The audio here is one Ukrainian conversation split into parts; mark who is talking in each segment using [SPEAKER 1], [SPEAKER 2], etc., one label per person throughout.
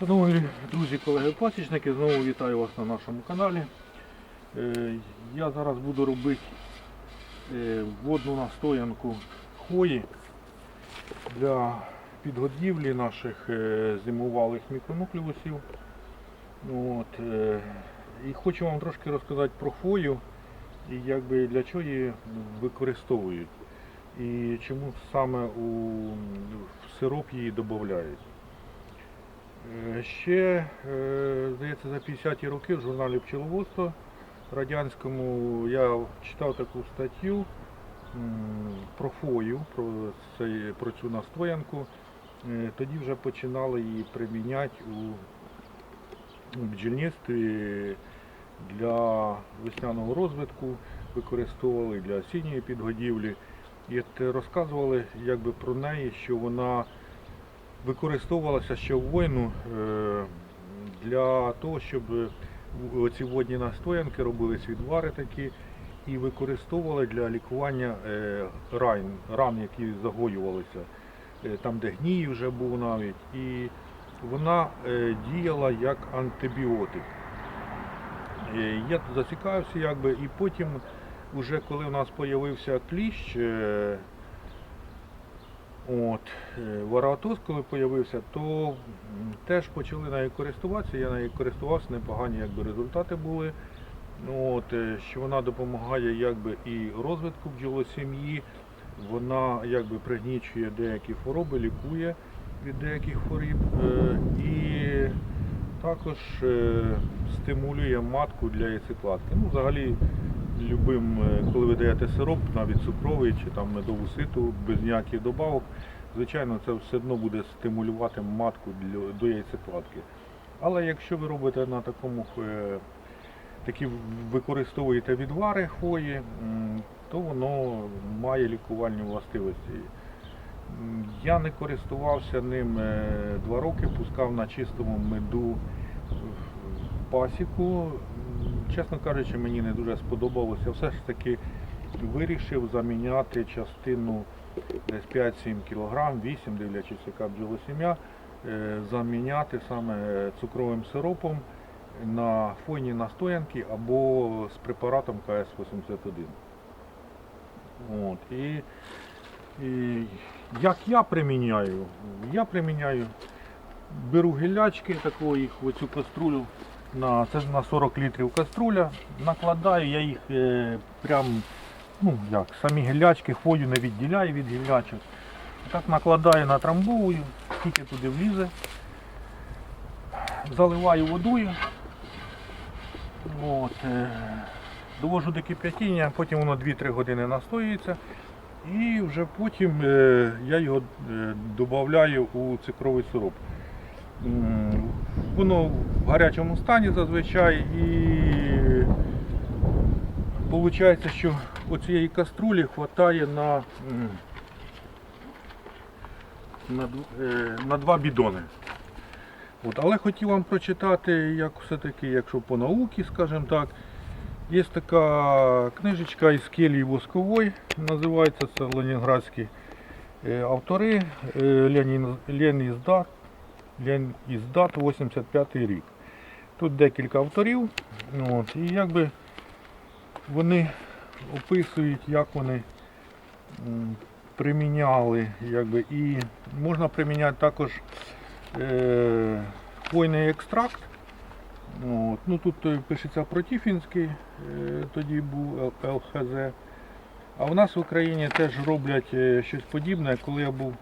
[SPEAKER 1] Шановні друзі, колеги пасічники, знову вітаю вас на нашому каналі. Е, Я зараз буду робити е, водну настоянку хвої для підгодівлі наших е, зимувалих мікронуклеусів. От, І хочу вам трошки розказати про хвою і якби для чого її використовують. І чому саме у, сироп її додають. Е, Ще, е, здається, за 50-ті роки в журналі Пчеловодство радянському я читав таку статтю про фою, про, цей, про цю настоянку. Е, Тоді вже починали її приміняти у бджільництві для весняного розвитку, використовували для осінньої підгодівлі. І розказували якби про неї, що вона використовувалася ще в війну е, для того, щоб ці водні настоянки робились відвари такі і використовували для лікування е, ран, ран, які загоювалися, е, там де гній вже був навіть. І вона діяла як антибіотик. Я зацікавився, якби, і потім, уже коли у нас з'явився кліщ, От, е, коли з'явився, то теж почали нею користуватися. Я нею користувався, непогані якби, результати були. От, е, що вона допомагає якби, і розвитку бджолосім'ї, вона якби, пригнічує деякі хвороби, лікує від деяких хворіб е, і також стимулює матку для яйцекладки. Ну, взагалі, любим, е, коли ви даєте сироп, навіть цукровий чи там медову ситу, без ніяких добавок, звичайно, це все одно буде стимулювати матку до яйцекладки. Але якщо ви робите на такому е, такі використовуєте відвари хвої, то воно має лікувальні властивості. Я не користувався ним е, два роки, пускав на чистому меду пасіку. Чесно кажучи, мені не дуже сподобалося. Все ж таки вирішив заміняти частину десь 5-7 кг, 8, дивлячись, яка бджолосім'я, е, заміняти саме цукровим сиропом на фоні настоянки або з препаратом КС-81. От. І, і як я приміняю? Я приміняю, беру гілячки такої оцю каструлю, на, це ж на 40 літрів каструля, накладаю, я їх е, прям, ну як, самі гілячки, хвою не відділяю від гілячок. Так накладаю, натрамбовую, скільки туди влізе, заливаю водою. От, е, довожу до кип'ятіння, потім воно 2-3 години настоюється. І вже потім е, я його е, додаю у цукровий сироп. Воно в гарячому стані зазвичай і виходить, що оцієї каструлі вистачає на, на, е, на два бідони. От, але хотів вам прочитати, як все-таки, якщо по науці, скажімо так, Є така книжечка із келії воскової, називається це Ленінградські е, автори е, Ленін, Леніздат 85 рік. Тут декілька авторів. От, і якби вони описують, як вони приміняли, якби, і можна приміняти також е, хвойний екстракт. От. Ну, тут е, пишеться про Тіфінський, е, тоді був ЛХЗ. А в нас в Україні теж роблять е, щось подібне. Коли я був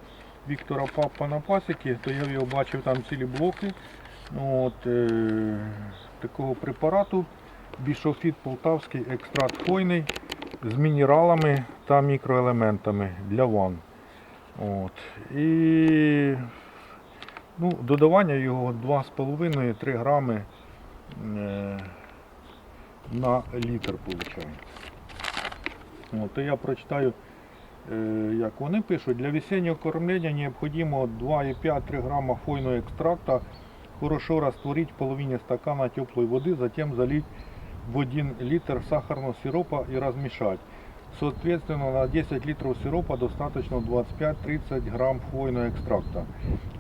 [SPEAKER 1] Віктора Папа на пасіки, то я його бачив там цілі блоки от, е, такого препарату. Бішофіт полтавський екстракт хвойний з мінералами та мікроелементами для ванн. От. І ну, додавання його 2,5-3 грами е, на літр виходить. От, то я прочитаю, як вони пишуть. Для весеннего кормления необходимо 2,5-3 грамма хвойного экстракта хорошо растворить в половине стакана теплой воды, затем залить в 1 литр сахарного сиропа и размешать. Соответственно, на 10 литров сиропа достаточно 25-30 грамм хвойного экстракта.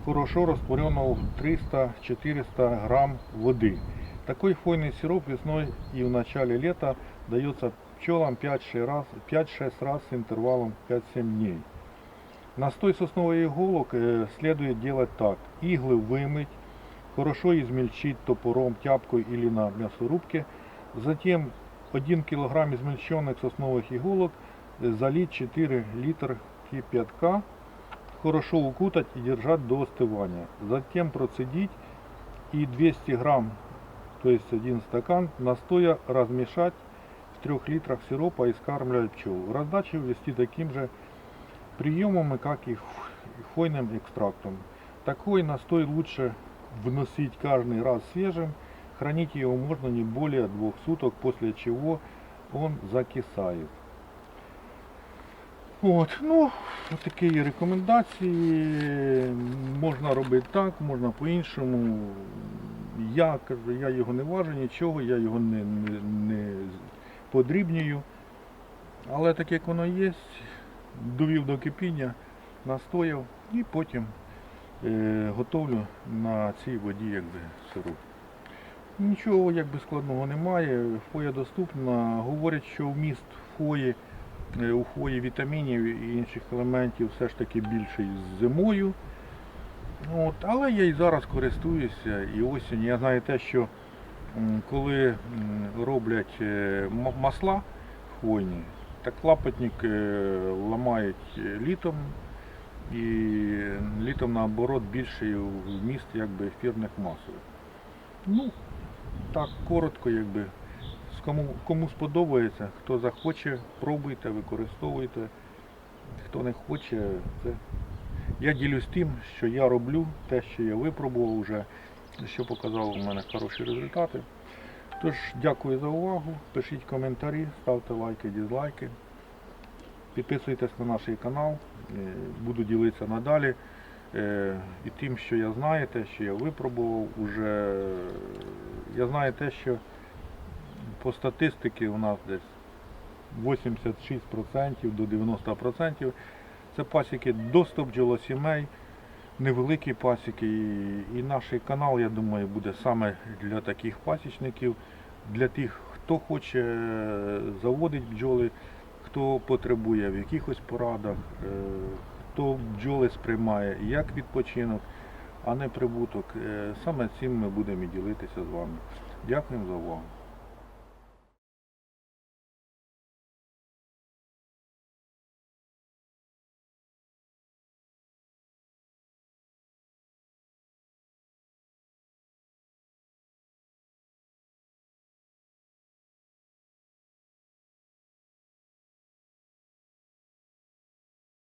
[SPEAKER 1] хорошо растворенного в 300-400 грамм воды. Такой хвойный сироп весной и в начале лета дается пчелам 5-6 раз, 5-6 раз с интервалом 5-7 дней. Настой сосновых иголок э, следует делать так. Иглы вымыть, хорошо измельчить топором, тяпкой или на мясорубке. Затем 1 кг измельченных сосновых иголок э, залить 4 литра кипятка, хорошо укутать и держать до остывания. Затем процедить и 200 грамм, то есть один стакан настоя размешать в 3 литрах сиропа и скармливать пчел. Раздачу вести таким же приемом, как и х- хвойным экстрактом. Такой настой лучше вносить каждый раз свежим. Хранить его можно не более двух суток, после чего он закисает. От, ну, от такі є рекомендації. Можна робити так, можна по-іншому. Я кажу, я його не важу, нічого, я його не, не, не подрібнюю. Але так як воно є, довів до кипіння, настояв і потім е, готовлю на цій воді якби сироп. Нічого якби складного немає. Фоя доступна. Говорять, що вміст фої е, у хвої вітамінів і інших елементів все ж таки більший зимою. От, але я і зараз користуюся і осінь. Я знаю те, що коли роблять е, масла хвойні, так лапотник е, ламають е, літом і літом наоборот більший вміст якби ефірних масел. Ну, так коротко, якби. Кому, кому сподобається, хто захоче, пробуйте, використовуйте. Хто не хоче, це. Я ділюсь тим, що я роблю, те, що я випробував вже, що показало в мене хороші результати. Тож, дякую за увагу. Пишіть коментарі, ставте лайки, дізлайки. Підписуйтесь на наш канал. Е, Буду ділитися надалі. Е, І тим, що я знаю, те, що я випробував, уже я знаю те, що по статистиці у нас десь 86% до 90% це пасіки до 100 бджолосімей, невеликі пасіки. І, і наш канал, я думаю, буде саме для таких пасічників, для тих, хто хоче е, заводити бджоли, хто потребує в якихось порадах, е, хто бджоли сприймає як відпочинок, а не прибуток. Е, Саме цим ми будемо і ділитися з вами. Дякуємо за увагу.